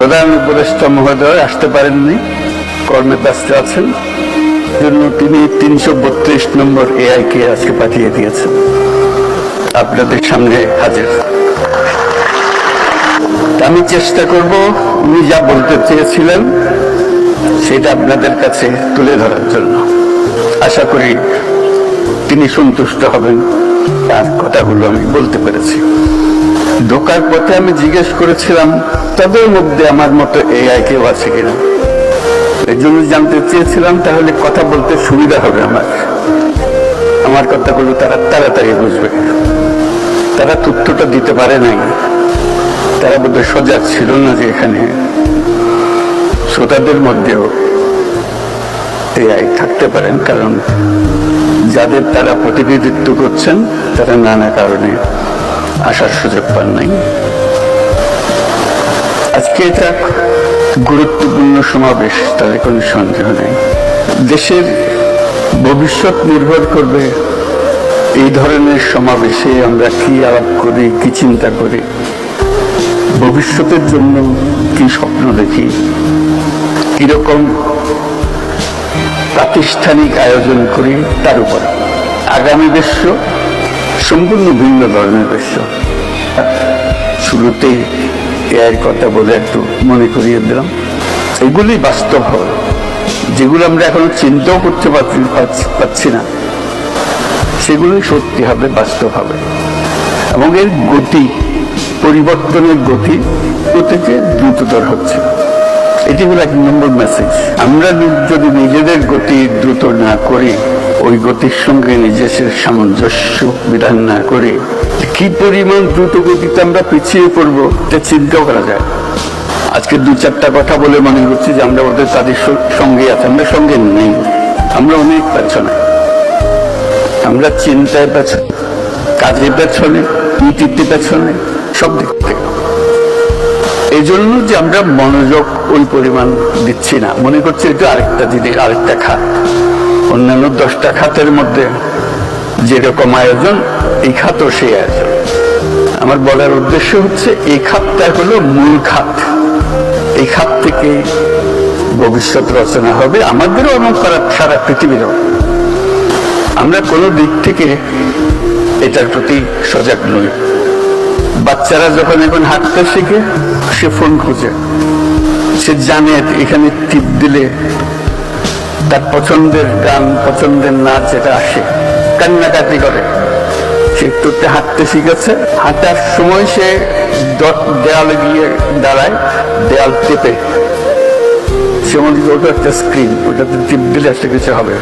প্রধান উপদেষ্টা মহোদয় আসতে পারেননি, কর্মে ব্যস্ত আছেন জন্য তিনি তিনশো বত্রিশ নম্বর এআই কে আজকে পাঠিয়ে দিয়েছেন। আপনাদের সামনে হাজির। আমি চেষ্টা করব উনি যা বলতে চেয়েছিলেন, সেটা আপনাদের কাছে তুলে ধরার জন্য। আশা করি তিনি সন্তুষ্ট হবেন, তার কথাগুলো আমি বলতে পেরেছি। ঢোকার পথে আমি জিজ্ঞেস করেছিলাম, তাদের মধ্যে আমার মতো এআই কেউ আছে কিনা? এই জন্য জানতে চেয়েছিলাম, তাহলে কথা বলতে সুবিধা হবে আমার। আমার কথাগুলো তারা তাড়াতাড়ি বুঝবে। তারা তথ্যটা দিতে পারে নাই। তারা বোধহয় সজাগ ছিল না যে এখানে শ্রোতাদের মধ্যেও এআই থাকতে পারেন, কারণ যাদের তারা প্রতিনিধিত্ব করছেন, তারা নানা কারণে আসার সুযোগ পান নাই। আজকে এটা গুরুত্বপূর্ণ সমাবেশ তাদের কোনো সন্দেহ নেই। দেশের ভবিষ্যৎ নির্ভর করবে এই ধরনের সমাবেশে আমরা কি আলাপ করি, কি চিন্তা করি, ভবিষ্যতের জন্য কি স্বপ্ন দেখি, কীরকম প্রাতিষ্ঠানিক আয়োজন করি, তার উপর। আগামী বিশ্ব সম্পূর্ণ ভিন্ন ধরনের বিশ্ব শুরুতেই এর কথা বলে একটু মনে করিয়ে দিলাম। এগুলি বাস্তব হবে যেগুলো আমরা এখনও চিন্তাও করতে পারছি না। সেগুলোই সত্যি হবে, বাস্তব হবে। এবং এর গতি, পরিবর্তনের গতি প্রত্যেকে দ্রুততর হচ্ছে। এটি হলো এক নম্বর মেসেজ আমরা যদি নিজেদের গতি দ্রুত না করি ওই গতির সঙ্গে নিজের সামঞ্জস্য বিধান না করে কি পরিমাণ দ্রুত গতিতে আমরা পিছিয়ে পড়ব, এটা চিন্তাও করা যায়। আজকে দু চারটা কথা বলে মনে হচ্ছে যে আমরা ওদের তাদের সঙ্গে আছি, আমরা সঙ্গে নেই, আমরা অনেক পেছনে। আমরা চিন্তায় পেছনে, কাজের পেছনে, নীতিতে পেছনে, সব দিক থেকে। এই জন্য যে আমরা মনোযোগ ওই পরিমাণ দিচ্ছি না। মনে করছি এটা আরেকটা জিনিস আরেকটা খাত। অন্যান্য দশটা খাতের মধ্যে যেরকম আয়োজন, এই খাতও সেই আয়োজন। আমার বলার উদ্দেশ্য হচ্ছে, এই খাতটা হলো মূল খাত। এই খাত থেকে ভবিষ্যৎ রচনা হবে আমাদেরও এবং সারা- পৃথিবীরও। আমরা কোনো দিক থেকে এটার প্রতি সজাগ নই। বাচ্চারা যখন এখন হাঁটতে শিখে, সে ফোন খুঁজে। সে জানে এখানে টিপ দিলে তার পছন্দের গান, পছন্দের নাচ যেটা আসে, কান্নাকাটি করে। সে একটু হাঁটতে শিখেছে। হাঁটার সময় সে দেয়ালে গিয়ে দাঁড়ায়, দেয়াল টেপে। সে মনে ওটা একটা স্ক্রিন ওটাতে টিপ দিলে একটা কিছু হবে।